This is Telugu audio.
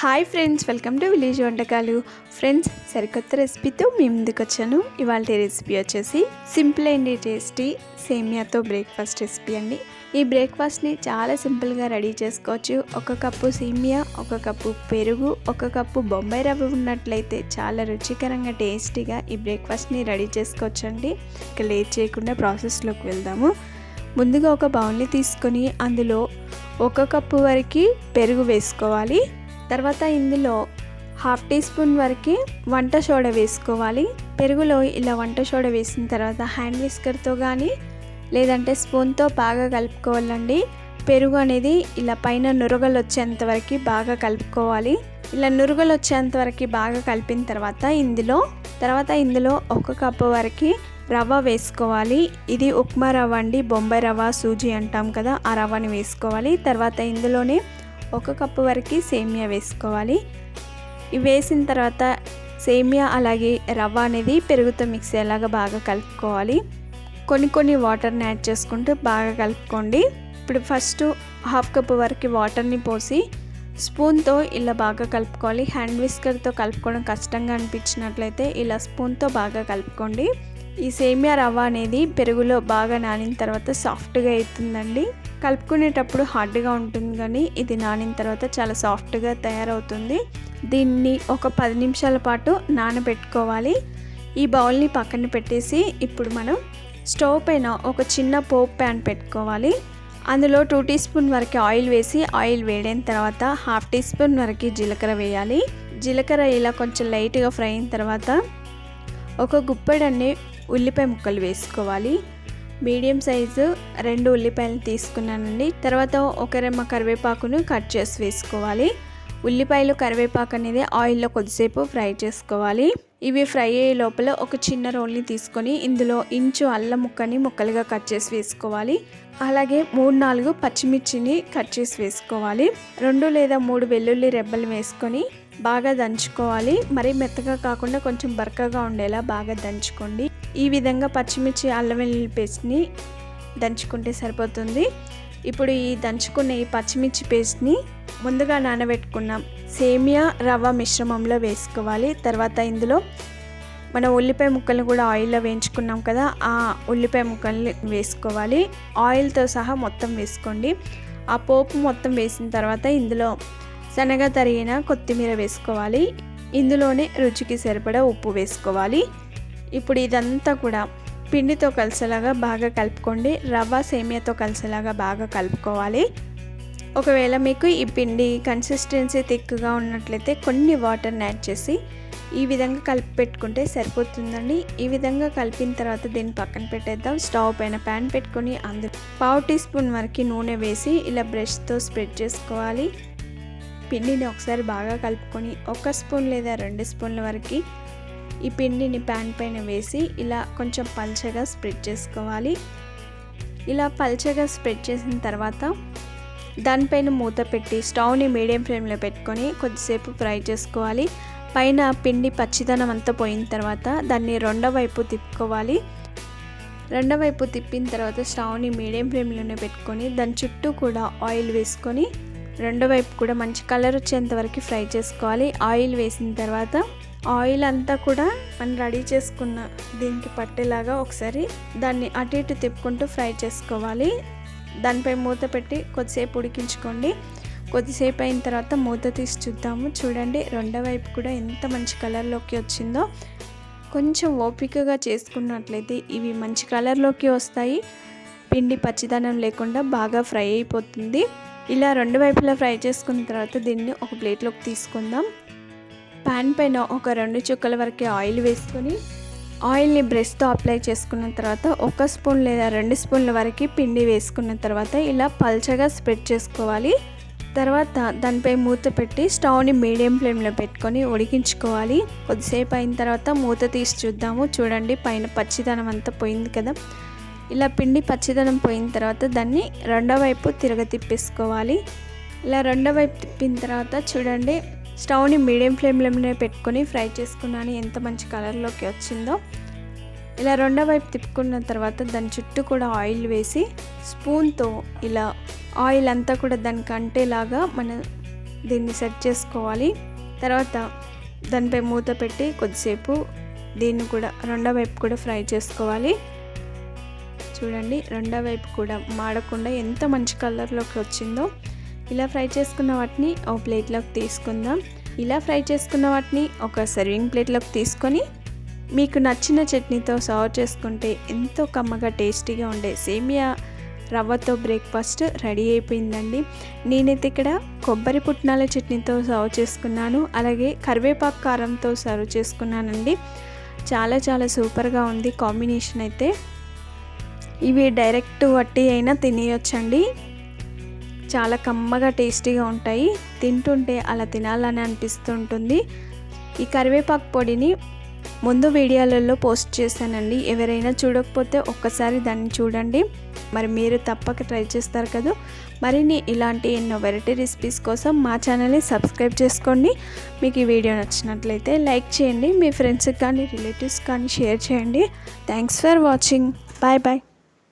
Hi friends welcome to village వంటకాలు ఫ్రెండ్స్ సరికొత్త రెసిపీతో మీ ముందుకు వచ్చాను ఇవాళ రెసిపీ వచ్చేసి సింపుల్ అండ్ టేస్టీ సేమియాతో బ్రేక్ఫాస్ట్ రెసిపీ అండి. ఈ బ్రేక్ఫాస్ట్ని చాలా సింపుల్గా రెడీ చేసుకోవచ్చు. ఒక కప్పు సేమియా ఒక కప్పు పెరుగు ఒక కప్పు బొంబాయి రవ్వ ఉన్నట్లయితే చాలా రుచికరంగా టేస్టీగా ఈ బ్రేక్ఫాస్ట్ని రెడీ చేసుకోవచ్చండి. ఇక లేట్ చేయకుండా ప్రాసెస్లోకి వెళ్దాము. ముందుగా ఒక బౌల్ని తీసుకొని అందులో ఒక కప్పు వరకు పెరుగు వేసుకోవాలి. తర్వాత ఇందులో హాఫ్ టీ స్పూన్ వరకు వంట సోడా వేసుకోవాలి. పెరుగులో ఇలా వంట సోడా వేసిన తర్వాత హ్యాండ్ విస్కర్తో కానీ లేదంటే స్పూన్తో బాగా కలుపుకోవాలండి. పెరుగు అనేది ఇలా పైన నురగలు వచ్చేంత వరకు బాగా కలుపుకోవాలి. ఇలా నురగలు వచ్చేంత వరకు బాగా కలిపిన తర్వాత ఇందులో తర్వాత ఇందులో ఒక కప్పు వరకు రవ్వ వేసుకోవాలి. ఇది ఉప్మా రవ్వ అండి బొంబాయి రవ్వ సూజీ అంటాం కదా ఆ రవ్వని వేసుకోవాలి. తర్వాత ఇందులోనే ఒక కప్పు వరకు సేమియా వేసుకోవాలి. ఇవి వేసిన తర్వాత సేమియా అలాగే రవ్వ అనేది పెరుగుతో మిక్స్ అయ్యేలాగా బాగా కలుపుకోవాలి. కొన్ని కొన్ని వాటర్ని యాడ్ చేసుకుంటూ బాగా కలుపుకోండి. ఇప్పుడు ఫస్ట్ హాఫ్ కప్ వరకు వాటర్ని పోసి స్పూన్తో ఇలా బాగా కలుపుకోవాలి. హ్యాండ్ విస్కర్తో కలుపుకోవడం కష్టంగా అనిపించినట్లయితే ఇలా స్పూన్తో బాగా కలుపుకోండి. ఈ సేమియా రవ్వ అనేది పెరుగులో బాగా నానిన తర్వాత సాఫ్ట్గా అవుతుందండి కలుపుకునేటప్పుడు హార్డ్గా ఉంటుంది కానీ ఇది నానిన తర్వాత చాలా సాఫ్ట్గా తయారవుతుంది. దీన్ని ఒక పది నిమిషాల పాటు నానబెట్టుకోవాలి. ఈ బౌల్ని పక్కన పెట్టేసి ఇప్పుడు మనం స్టవ్ పైన ఒక చిన్న పోప్ ప్యాన్ పెట్టుకోవాలి. అందులో టూ టీ స్పూన్ వరకు ఆయిల్ వేసి ఆయిల్ వేడైన తర్వాత హాఫ్ టీ స్పూన్ వరకు జీలకర్ర వేయాలి. జీలకర్ర ఇలా కొంచెం లైట్గా ఫ్రై అయిన తర్వాత ఒక గుప్పెడన్ని ఉల్లిపాయ ముక్కలు వేసుకోవాలి. మీడియం సైజు రెండు ఉల్లిపాయలు తీసుకున్నానండి. తర్వాత ఒక రెమ్మ కరివేపాకును కట్ చేసి వేసుకోవాలి. ఉల్లిపాయలు కరివేపాకు అనేది ఆయిల్లో కొద్దిసేపు ఫ్రై చేసుకోవాలి. ఇవి ఫ్రై అయ్యే లోపల ఒక చిన్న రోల్ని తీసుకొని ఇందులో ఇంచు అల్లం ముక్కని ముక్కలుగా కట్ చేసి వేసుకోవాలి. అలాగే మూడు నాలుగు పచ్చిమిర్చిని కట్ చేసి వేసుకోవాలి. రెండు లేదా మూడు వెల్లుల్లి రెబ్బలు వేసుకొని బాగా దంచుకోవాలి. మరీ మెత్తగా కాకుండా కొంచెం బరకగా ఉండేలా బాగా దంచుకోండి. ఈ విధంగా పచ్చిమిర్చి అల్లం వెల్లుల్లి పేస్ట్ని దంచుకుంటే సరిపోతుంది. ఇప్పుడు ఈ దంచుకున్న ఈ పచ్చిమిర్చి పేస్ట్ని ముందుగా నానబెట్టుకున్నాం. సేమియా రవ్వ మిశ్రమంలో వేసుకోవాలి. తర్వాత ఇందులో మన ఉల్లిపాయ ముక్కలు కూడా ఆయిల్లో వేయించుకున్నాం కదా ఆ ఉల్లిపాయ ముక్కల్ని వేసుకోవాలి. ఆయిల్తో సహా మొత్తం వేసుకోండి. ఆ పోపు మొత్తం వేసిన తర్వాత ఇందులో శనగ తరిగిన కొత్తిమీర వేసుకోవాలి. ఇందులోనే రుచికి సరిపడా ఉప్పు వేసుకోవాలి. ఇప్పుడు ఇదంతా కూడా పిండితో కలిసేలాగా బాగా కలుపుకోండి రవ్వ సేమియాతో కలిసేలాగా బాగా కలుపుకోవాలి. ఒకవేళ మీకు ఈ పిండి కన్సిస్టెన్సీ థిక్గా ఉన్నట్లయితే కొన్ని వాటర్ని యాడ్ చేసి ఈ విధంగా కలిపి పెట్టుకుంటే సరిపోతుందండి. ఈ విధంగా కలిపిన తర్వాత దీన్ని పక్కన పెట్టేద్దాం. స్టవ్ పైన ప్యాన్ పెట్టుకొని అందులో పావు టీ స్పూన్ వరకు నూనె వేసి ఇలా బ్రష్తో స్ప్రెడ్ చేసుకోవాలి. పిండిని ఒకసారి బాగా కలుపుకొని ఒక స్పూన్ లేదా రెండు స్పూన్ల వరకు ఈ పిండిని ప్యాన్ పైన వేసి ఇలా కొంచెం పల్చగా స్ప్రెడ్ చేసుకోవాలి. ఇలా పల్చగా స్ప్రెడ్ చేసిన తర్వాత దానిపైన మూత పెట్టి స్టవ్ని మీడియం ఫ్లేమ్లో పెట్టుకొని కొద్దిసేపు ఫ్రై చేసుకోవాలి. పైన పిండి పచ్చిదనం అంతా పోయిన తర్వాత దాన్ని రెండో వైపు తిప్పుకోవాలి. రెండో వైపు తిప్పిన తర్వాత స్టవ్ని మీడియం ఫ్లేమ్లోనే పెట్టుకొని దాని చుట్టూ కూడా ఆయిల్ వేసుకొని రెండో వైపు కూడా మంచి కలర్ వచ్చేంత వరకు ఫ్రై చేసుకోవాలి. ఆయిల్ వేసిన తర్వాత ఆయిల్ అంతా కూడా మనం రెడీ చేసుకున్న దీనికి పట్టేలాగా ఒకసారి దాన్ని అటు ఇటు తిప్పుకుంటూ ఫ్రై చేసుకోవాలి. దానిపై మూత పెట్టి కొద్దిసేపు ఉడికించుకోండి. కొద్దిసేపు అయిన తర్వాత మూత తీసి చూద్దాము. చూడండి రెండో వైపు కూడా ఎంత మంచి కలర్లోకి వచ్చిందో. కొంచెం ఓపికగా చేసుకున్నట్లయితే ఇవి మంచి కలర్లోకి వస్తాయి. పిండి పచ్చిదనం లేకుండా బాగా ఫ్రై అయిపోతుంది. ఇలా రెండు వైపులా ఫ్రై చేసుకున్న తర్వాత దీన్ని ఒక ప్లేట్లోకి తీసుకుందాం. ప్యాన్ పైన ఒక రెండు చుక్కల వరకు ఆయిల్ వేసుకొని ఆయిల్ని బ్రష్తో అప్లై చేసుకున్న తర్వాత ఒక స్పూన్ లేదా రెండు స్పూన్ల వరకు పిండి వేసుకున్న తర్వాత ఇలా పల్చగా స్ప్రెడ్ చేసుకోవాలి. తర్వాత దానిపై మూత పెట్టి స్టవ్ని మీడియం ఫ్లేమ్లో పెట్టుకొని ఉడికించుకోవాలి. కొద్దిసేపు అయిన తర్వాత మూత తీసి చూద్దాము. చూడండి పైన పచ్చిదనం అంతా పోయింది కదా. ఇలా పిండి పచ్చిదనం పోయిన తర్వాత దాన్ని రెండో వైపు తిరగ తిప్పేసుకోవాలి ఇలా రెండో వైపు తిప్పిన తర్వాత చూడండి స్టవ్ని మీడియం ఫ్లేమ్లోనే పెట్టుకొని ఫ్రై చేసుకున్నాను. ఎంత మంచి కలర్లోకి వచ్చిందో. ఇలా రెండో వైపు తిప్పుకున్న తర్వాత దాని చుట్టూ కూడా ఆయిల్ వేసి స్పూన్తో ఇలా ఆయిల్ అంతా కూడా దానికి అంటేలాగా మనం దీన్ని సెట్ చేసుకోవాలి. తర్వాత దానిపై మూత పెట్టి కొద్దిసేపు దీన్ని కూడా రెండో వైపు కూడా ఫ్రై చేసుకోవాలి. చూడండి రెండో వైపు కూడా మాడకుండా ఎంత మంచి కలర్లోకి వచ్చిందో. ఇలా ఫ్రై చేసుకున్న వాటిని ఒక ప్లేట్లోకి తీసుకుందాం. ఇలా ఫ్రై చేసుకున్న వాటిని ఒక సర్వింగ్ ప్లేట్లోకి తీసుకొని మీకు నచ్చిన చట్నీతో సర్వ్ చేసుకుంటే ఎంతో కమ్మగా టేస్టీగా ఉండే సేమియా రవ్వతో బ్రేక్ఫాస్ట్ రెడీ అయిపోయిందండి. నేనైతే ఇక్కడ కొబ్బరి పుట్నాల చట్నీతో సర్వ్ చేసుకున్నాను. అలాగే కరివేపాకు కారంతో సర్వ్ చేసుకున్నానండి. చాలా చాలా సూపర్గా ఉంది కాంబినేషన్ అయితే. ఇవి డైరెక్ట్ వట్టి అయినా తినేయొచ్చండి. చాలా కమ్మగా టేస్టీగా ఉంటాయి. తింటుంటే అలా తినాలని అనిపిస్తుంటుంది. ఈ కరివేపాకు పొడిని ముందు వీడియోలలో పోస్ట్ చేశానండి. ఎవరైనా చూడకపోతే ఒక్కసారి దాన్ని చూడండి. మరి మీరు తప్పక ట్రై చేస్తారు కదా. మరిన్ని ఇలాంటి ఎన్నో వెరైటీ రెసిపీస్ కోసం మా ఛానల్ని సబ్స్క్రైబ్ చేసుకోండి. మీకు ఈ వీడియో నచ్చినట్లయితే లైక్ చేయండి. మీ ఫ్రెండ్స్కి కానీ రిలేటివ్స్ కానీ షేర్ చేయండి. Thanks for watching. Bye bye.